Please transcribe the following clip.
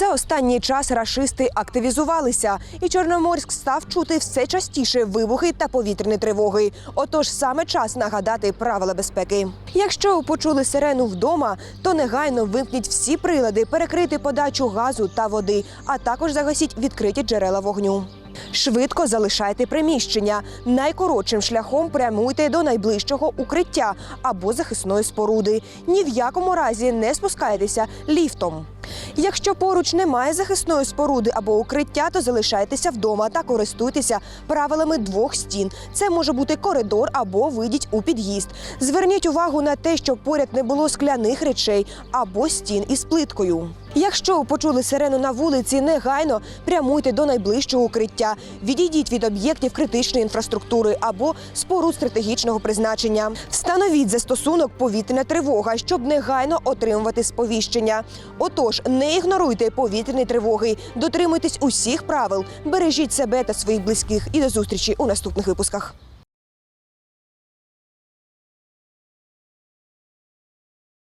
останній час рашисти активізувалися, і Чорноморськ став чути все частіше вибухи та повітряні тривоги. Отож, саме час нагадати правила безпеки. Якщо ви почули сирену вдома, то негайно вимкніть всі прилади, перекрити подачу газу та води, а також загасіть відкриті джерела вогню. Швидко залишайте приміщення. Найкоротшим шляхом прямуйте до найближчого укриття або захисної споруди. Ні в якому разі не спускайтеся ліфтом. Якщо поруч немає захисної споруди або укриття, то залишайтеся вдома та користуйтеся правилами двох стін. Це може бути коридор або вийдіть у під'їзд. Зверніть увагу на те, щоб поряд не було скляних речей або стін із плиткою. Якщо почули сирену на вулиці, негайно прямуйте до найближчого укриття. Відійдіть від об'єктів критичної інфраструктури або споруд стратегічного призначення. Встановіть застосунок повітряна тривога, щоб негайно отримувати сповіщення. Отож, не ігноруйте повітряні тривоги, дотримуйтесь усіх правил, бережіть себе та своїх близьких. І до зустрічі у наступних випусках.